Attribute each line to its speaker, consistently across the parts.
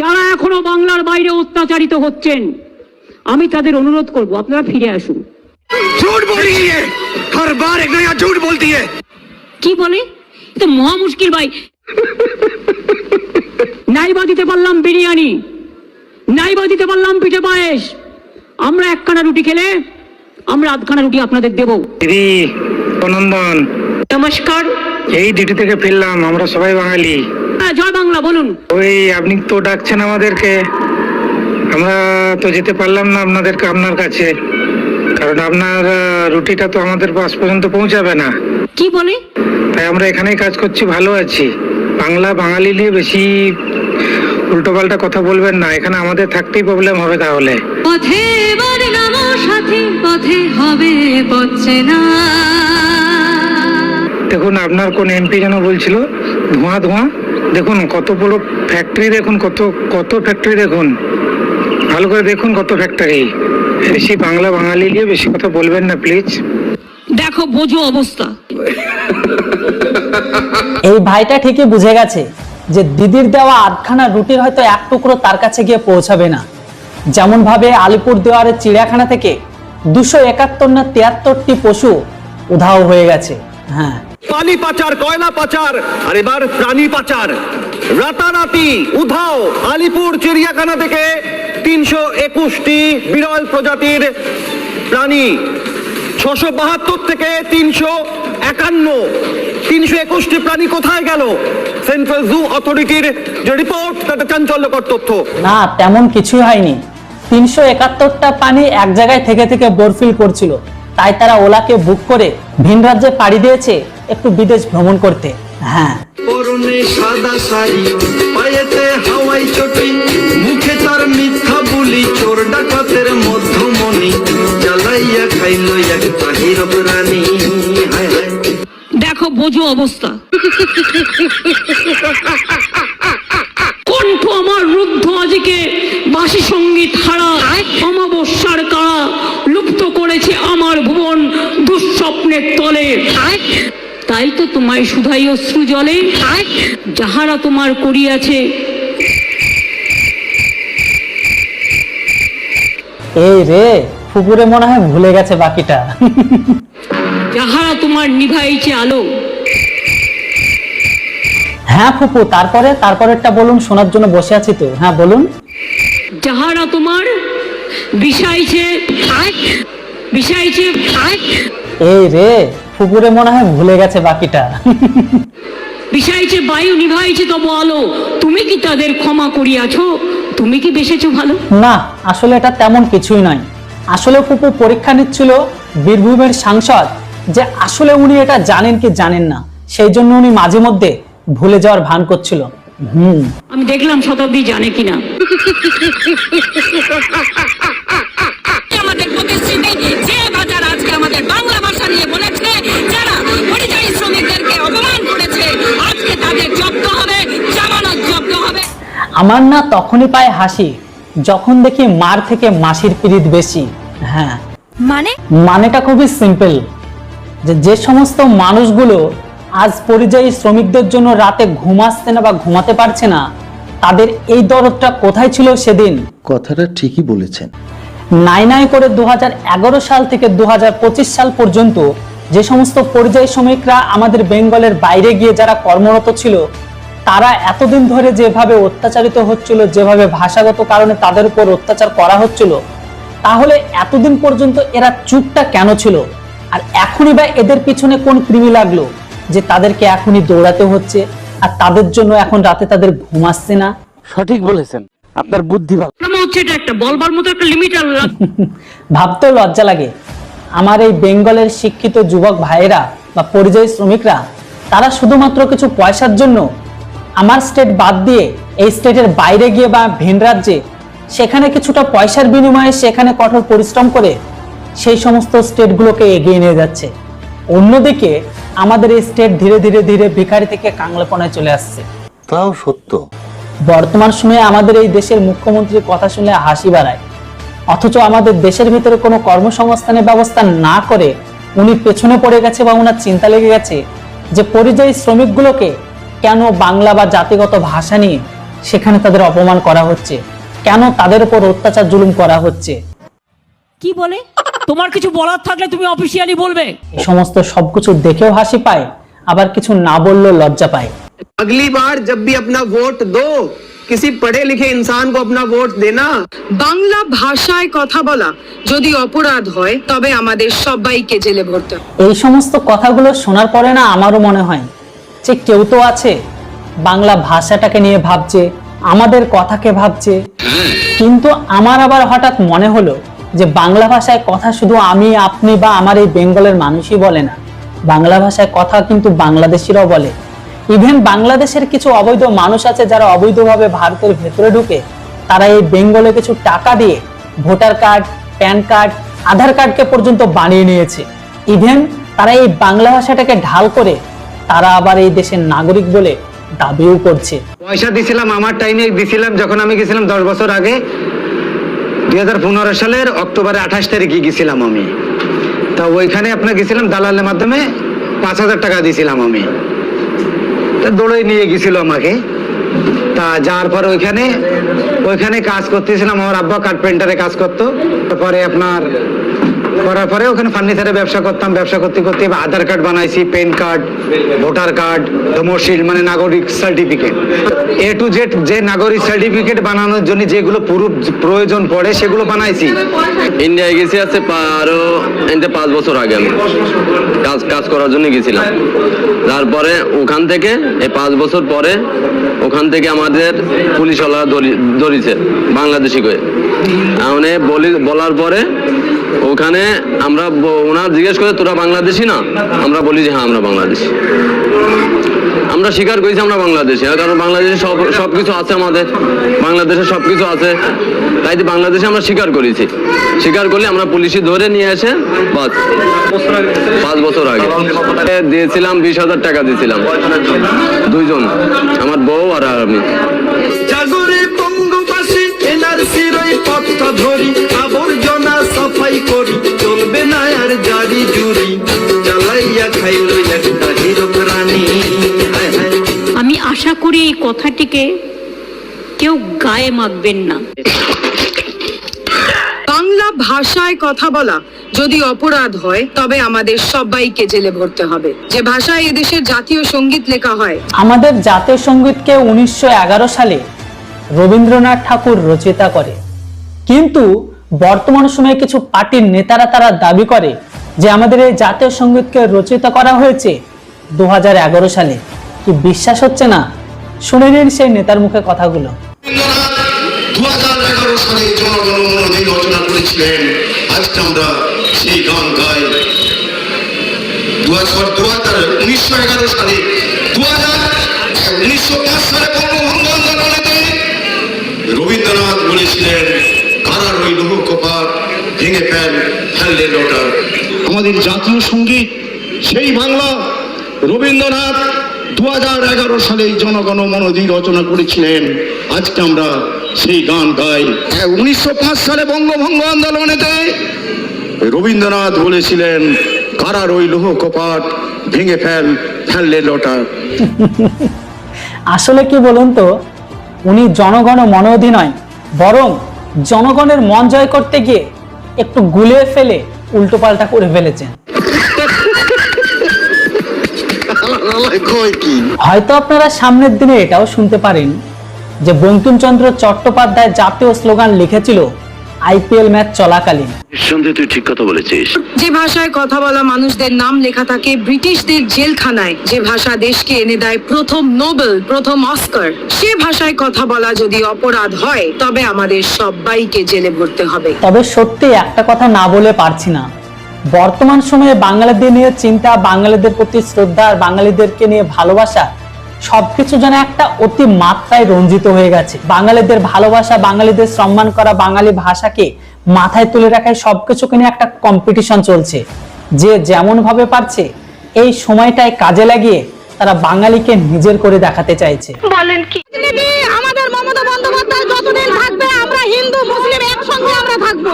Speaker 1: যারা এখনো বাংলার বাইরে অত্যাচারিত হচ্ছেন আমি তাদের অনুরোধ করব আপনারা ফিরে আসুন
Speaker 2: झूठ बोल रही है हर बार एक नया झूठ बोलती है
Speaker 1: কি বলে এ তো মহা মুশকিল ভাই নাইবা দিতে পারলাম বিরিয়ানি নাইবা দিতে পারলাম পিঠে পায়েস আমরা একখানা রুটি খেলে আমরা আধখানা রুটি আপনাদের দেব
Speaker 3: দিদি অনন্দন
Speaker 1: নমস্কার
Speaker 3: এই ডিউটি থেকে ফিরলাম আমরা সবাই বাঙালি
Speaker 1: হ্যাঁ জয় বাংলা বলুন।
Speaker 3: ওই আপনি তো ডাকছেন আমাদেরকে। আমরা তো যেতে পারলাম না আপনাদেরকে আপনার কাছে। কারণ আপনার রুটিটা তো আমাদের পাশ পর্যন্ত পৌঁছাবে না।
Speaker 1: কি বলে?
Speaker 3: তাই আমরা এখানেই কাজ করছি ভালো আছি। বাংলা বাঙালি নিয়ে বেশি উল্টোপাল্টা কথা বলবেন না। এখানে আমাদের থাকতেই প্রবলেম হবে তাহলে।
Speaker 4: পথে সাথী পথে হবে পথে না
Speaker 3: দেখুন আপনার কোন এমপি যেন বলছিল ধোঁয়া ধোঁয়া? দেখুন কত বড় ফ্যাক্টরি দেখুন কত কত ফ্যাক্টরি দেখুন। ভালো করে দেখুন কত ফ্যাক্টরি বেশি বাংলা বাঙালি নিয়ে বেশি কথা বলবেন না প্লিজ
Speaker 1: দেখো বোঝো অবস্থা।
Speaker 5: এই ভাইটা ঠিকই বুঝে গেছে যে দিদির দেওয়া আটখানা রুটির হয়তো এক টুকরো তার কাছে গিয়ে পৌঁছাবে না। যেমন ভাবে আলিপুর দেওয়ারের চিড়িয়াখানা থেকে দুশো একাত্তর না তিয়াত্তরটি পশু উধাও হয়ে গেছে। হ্যাঁ
Speaker 2: পানি পাচার, কয়লা পাচার, আর এবার প্রাণী পাচার। রাতারাতি উধাও আলিপুর চিড়িয়াখানা থেকে তিনশো একুশটি বিরল প্রজাতির প্রাণী। ছশো বাহাত্তর থেকে তিনশো একান্ন। তিনশো একুশটি প্রাণী কোথায় গেল? সেন্ট্রাল জু অথরিটির যে রিপোর্ট তাতে চাঞ্চল্যকর তথ্য।
Speaker 5: না, তেমন কিছুই হয়নি। তিনশো একাত্তরটা পানি এক জায়গায় থেকে থেকে বোরফিল করছিল। তাই তারা ওলাকে বুক করে ভিন রাজ্যে পাড়ি দিয়েছে। একটু বিদেশ ভ্রমণ করতে। হ্যাঁ।
Speaker 6: পরনে সাদা শাড়ি পায়েতে হাওয়াই চটি মুখে তার মিথ্যা বুলি চোর ডাকাতের মধ্যমণি জ্বালাইয়া খাইল এক তাহির রানী
Speaker 1: দেখো বোঝো অবস্থা। কণ্ঠ আমার রুদ্ধ আজকে বাসি সংগীত হারা অমাবস্যার কারা লুপ্ত করেছে আমার ভুবন দুঃস্বপ্নের তলে। তাই তো তোমায় সুধাই অশ্রু জলে। যাহারা তোমার করিয়াছে।
Speaker 5: এই রে ফুপুরে মনে হয় ভুলে গেছে বাকিটা।
Speaker 1: যাহারা তোমার নিভাইছে আলো।
Speaker 5: হ্যাঁ ফুপু তারপরে তারপরেরটা বলুন শোনার জন্য বসে আছি তো। হ্যাঁ বলুন।
Speaker 1: যাহারা তোমার বিষাইছে বিষাইছে
Speaker 5: এই রে ফুপুরে মনে হয় ভুলে গেছে বাকিটা।
Speaker 1: বিষাইছে বায়ু নিভাইছে তব আলো তুমি কি তাদের ক্ষমা করিয়াছ? তুমি কি বেসেছো ভালো?
Speaker 5: না আসলে এটা তেমন কিছুই নয়। আসলে ফুপু পরীক্ষা নিচ্ছিল বীরভূমের সাংসদ যে আসলে উনি এটা জানেন কি জানেন না। সেই জন্য উনি মাঝে মধ্যে ভুলে যাওয়ার ভান করছিল। হুম।
Speaker 1: আমি দেখলাম শতাব্দী জানে কিনা।
Speaker 7: নিয়ে বলেছে যারা পরিযায়ী শ্রমিকদেরকে অপমান করেছে আজকে তাদের জব্দ হবে জামানত জব্দ হবে।
Speaker 5: আমার না তখনই পায় হাসি যখন দেখি মার থেকে মাসির পিরিত বেশি। হ্যাঁ।
Speaker 7: মানে?
Speaker 5: মানেটা খুবই সিম্পল যে যে সমস্ত মানুষগুলো আজ পরিযায়ী শ্রমিকদের জন্য রাতে ঘুমাচ্ছে না বা ঘুমাতে পারছে না তাদের এই দরদটা কোথায় ছিল সেদিন?
Speaker 8: কথাটা ঠিকই বলেছেন।
Speaker 5: নাই নাই করে দু হাজার এগারো সাল থেকে দু হাজার পঁচিশ সাল পর্যন্ত যে সমস্ত পরিযায়ী শ্রমিকরা আমাদের বেঙ্গলের বাইরে গিয়ে যারা কর্মরত ছিল, তারা এতদিন ধরে যেভাবে অত্যাচারিত হচ্ছিল, যেভাবে ভাষাগত কারণে তাদের উপর অত্যাচার করা হচ্ছিল, তাহলে এতদিন পর্যন্ত এরা চুপটা কেন ছিল? আর এখনই বা এদের পিছনে কোন কৃমি লাগল যে তাদেরকে এখনই দৌড়াতে হচ্ছে? আর তাদের জন্য এখন রাতে তাদের ঘুম আসছে না?
Speaker 9: সঠিক বলেছেন। আপনার বুদ্ধি ভালো।
Speaker 1: হচ্ছে এটা একটা বলবার মতো একটা লিমিট
Speaker 5: ভাবতেও লজ্জা লাগে। আমার এই বেঙ্গলের শিক্ষিত যুবক ভাইয়েরা বা পরিযায়ী শ্রমিকরা তারা শুধুমাত্র কিছু পয়সার জন্য আমার স্টেট বাদ দিয়ে এই স্টেটের বাইরে গিয়ে বা ভিন রাজ্যে সেখানে কিছুটা পয়সার বিনিময়ে সেখানে কঠোর পরিশ্রম করে সেই সমস্ত স্টেটগুলোকে এগিয়ে নিয়ে যাচ্ছে। অন্যদিকে আমাদের এই স্টেট ধীরে ধীরে ধীরে ভিখারি থেকে কাংলাপনায় চলে আসছে।
Speaker 8: তাও সত্য।
Speaker 5: বর্তমান সময়ে আমাদের এই দেশের মুখ্যমন্ত্রীর কথা শুনলে হাসি বাড়ায় অথচ আমাদের দেশের ভিতরে কোনো কর্মসংস্থানের ব্যবস্থা না করে উনি পেছনে পড়ে গেছে বা ওনার চিন্তা লেগে গেছে যে পরিযায়ী শ্রমিকগুলোকে কেন বাংলা বা জাতিগত ভাষা নিয়ে সেখানে তাদের অপমান করা হচ্ছে? কেন তাদের উপর অত্যাচার জুলুম করা হচ্ছে?
Speaker 1: কি বলে? তোমার কিছু বলার থাকলে তুমি অফিসিয়ালি বলবে।
Speaker 5: এই সমস্ত সবকিছু দেখেও হাসি পায় আবার কিছু না বললেও লজ্জা পায়।
Speaker 10: अगली बार जब भी अपना वोट दो किसी पढ़े लिखे इंसान को अपना वोट देना
Speaker 11: বাংলা ভাষায় কথা বলা যদি অপরাধ হয় তবে আমাদের সবাইকে জেলে ভরতে হবে।
Speaker 5: এই সমস্ত কথাগুলো শোনার পরে না আমারও মনে হয় যে কেউ তো আছে বাংলা ভাষাটাকে নিয়ে ভাবছে আমাদের কথাকে ভাবছে কিন্তু আমার আবার হঠাৎ মনে হলো যে বাংলা ভাষায় কথা শুধু আমি আপনি বা আমার এই বেঙ্গলের মানুষই বলে না বাংলা ভাষায় কথা কিন্তু বাংলাদেশিরাও বলে ইভেন বাংলাদেশের কিছু অবৈধ মানুষ আছে যারা অবৈধভাবে ভারতের ভেতরে ঢুকে তারা এই বেঙ্গলে কিছু টাকা দিয়ে voter card, pan card, Aadhaar কার্ডকে পর্যন্ত বানিয়ে নিয়েছে। ইভেন তারা এই বাংলা ভাষাটাকে ঢাল করে তারা আবার এই দেশের নাগরিক বলে দাবিও করছে।
Speaker 3: পয়সা দিছিলাম, আমার টাইমে দিছিলাম, যখন আমি গেছিলাম দশ বছর আগে, দুই হাজার পনেরো সালের অক্টোবরে আঠাশ তারিখে গেছিলাম আমি। তা ওইখানে আপনার গেছিলাম, দালালের মাধ্যমে পাঁচ হাজার টাকা দিছিলাম আমি। দৌড়ে নিয়ে গেছিল আমাকে। তা যাওয়ার পর ওইখানে ওইখানে কাজ করতেছিলাম, আমার আব্বা কার্পেন্টারে কাজ করতো। তারপরে আপনার করার পরে ওখানে ফার্নিচারে ব্যবসা করতাম, ব্যবসা করতে করতে আধার কার্ড বানাইছি, প্যান কার্ড, ভোটার কার্ড, ধর্মশীল মানে নাগরিক সার্টিফিকেট। এ টু জেড যে নাগরিক সার্টিফিকেট বানানোর জন্য যেগুলো পুরো প্রয়োজন পড়ে, সেগুলো বানাইছি।
Speaker 10: ইন্ডিয়ায় গেছি আছে আরও এতে পাঁচ বছর আগে আমি। কাজ কাজ করার জন্য গেছিলাম। তারপরে ওখান থেকে এই পাঁচ বছর পরে, ওখান থেকে আমাদের পুলিশওয়ালা ধরিছে, বাংলাদেশি করে। বলি, বলার পরে ওখানে আমরা ওনার জিজ্ঞেস করে, তোরা বাংলাদেশি না? আমরা বলি যে হ্যাঁ আমরা বাংলাদেশি। আমরা স্বীকার করেছি আমরা বাংলাদেশি। কারণ বাংলাদেশে সব সব কিছু আছে আমাদের। বাংলাদেশে সব কিছু আছে। তাই তো বাংলাদেশে আমরা স্বীকার করেছি। স্বীকার করলে আমরা পুলিশে ধরে নিয়ে এসে, বাস। পাঁচ বছর আগে। দিয়েছিলাম, বিশ হাজার টাকা দিয়েছিলাম। দুইজন, আমার বউ আর আমি।
Speaker 1: কথাটিকে কেউ গায়ে মাখবেন না।
Speaker 11: বাংলা ভাষায় কথা বলা যদি অপরাধ হয় তবে আমাদের সবাইকে জেলে ভরতে হবে। যে ভাষায় এদেশের জাতীয় সংগীত লেখা হয়।
Speaker 5: আমাদের জাতীয় সঙ্গীতকে উনিশশো সালে রবীন্দ্রনাথ ঠাকুর রচয়িতা করে। কিন্তু বর্তমান সময়ে কিছু পার্টির নেতারা তারা দাবি করে যে আমাদের এই জাতীয় সঙ্গীতকে রচয়িতা করা হয়েছে দু হাজার এগারো সালে। কি বিশ্বাস হচ্ছে না? শুনে নিন সেই নেতার মুখে কথাগুলো।
Speaker 6: রচনা করেছিলেন। উনিশশো সালে রবীন্দ্রনাথ বলেছিলেন, কারার ওই লৌহ ভেঙে ফেল, ফেললে আমাদের জাতীয় সংগীত, সেই বাংলা রবীন্দ্রনাথ দু হাজার এগারো সালে জনগণ মনোধি রচনা করেছিলেন। আজকে আমরা সেই গান গাই। উনিশশো পাঁচ সালে বঙ্গভঙ্গ আন্দোলনেতে রবীন্দ্রনাথ বলেছিলেন কারার ওই লোহ কপাট ভেঙে ফেল ফেললে লটার
Speaker 5: আসলে কি বলুন তো উনি জনগণ মনোধি নয় বরং জনগণের মন জয় করতে গিয়ে একটু গুলিয়ে ফেলে উল্টোপাল্টা করে ফেলেছেন। হয়তো আপনারা সামনের দিনে এটাও শুনতে পারেন যে বঙ্কিমচন্দ্র চট্টোপাধ্যায় জাতীয় স্লোগান লিখেছিল আইপিএল ম্যাচ চলাকালীন।
Speaker 6: নিঃসন্দেহে তুই ঠিক কথা বলেছিস।
Speaker 11: যে ভাষায় কথা বলা মানুষদের নাম লেখা থাকে ব্রিটিশদের জেলখানায়। যে ভাষা দেশকে এনে দেয় প্রথম নোবেল প্রথম অস্কার। সে ভাষায় কথা বলা যদি অপরাধ হয় তবে আমাদের সবাইকে জেলে ভরতে হবে।
Speaker 5: তবে সত্যি একটা কথা না বলে পারছি না। বর্তমান সময়ে বাঙালিদের নিয়ে চিন্তা, বাঙালিদের প্রতি শ্রদ্ধা আর বাঙালিদেরকে নিয়ে ভালোবাসা, সবকিছু যেন একটা অতি মাত্রায় রঞ্জিত হয়ে গেছে। বাঙালিদের ভালোবাসা, বাঙালিদের সম্মান করা বাঙালি ভাষাকে মাথায় তুলে রাখায় সবকিছুকে নিয়ে একটা কম্পিটিশন চলছে। যে যেমন ভাবে পারছে, এই সময়টায় কাজে লাগিয়ে তারা বাঙালিকে নিজের করে দেখাতে চাইছে।
Speaker 11: আমাদের মমতা বন্দ্যোপাধ্যায় যতদিন থাকবে আমরা হিন্দু মুসলিম একসঙ্গে আমরা থাকব।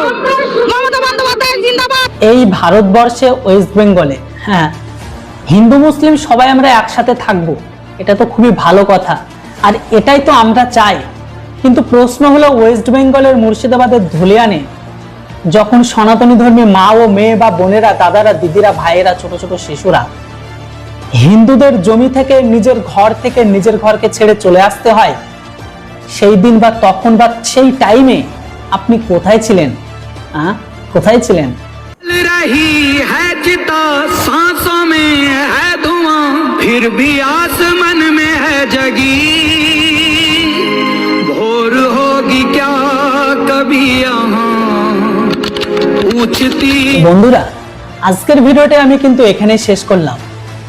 Speaker 11: মমতা বন্দ্যোপাধ্যায় জিন্দাবাদ।
Speaker 5: এই ভারতবর্ষে ওয়েস্ট বেঙ্গলে হ্যাঁ হিন্দু মুসলিম সবাই আমরা একসাথে থাকব এটা তো খুবই ভালো কথা। আর এটাই তো আমরা চাই। কিন্তু প্রশ্ন হলো ওয়েস্ট বেঙ্গলের মুর্শিদাবাদের ধুলিয়ানে যখন সনাতনী ধর্মী মা ও মেয়ে বা বোনেরা দাদারা দিদিরা ভাইয়েরা ছোট ছোট শিশুরা হিন্দুদের জমি থেকে নিজের ঘর থেকে নিজের ঘরকে ছেড়ে চলে আসতে হয় সেই দিন বা তখন বা সেই টাইমে আপনি কোথায় ছিলেন আহ? কোথায় ছিলেন
Speaker 12: रही है चिता सांसों में है धुआं फिर भी आसमान में है जगी भोर होगी क्या कभी यहाँ पूछती
Speaker 5: বন্ধুরা আজকের ভিডিওটা আমি কিন্তু এখানেই শেষ করলাম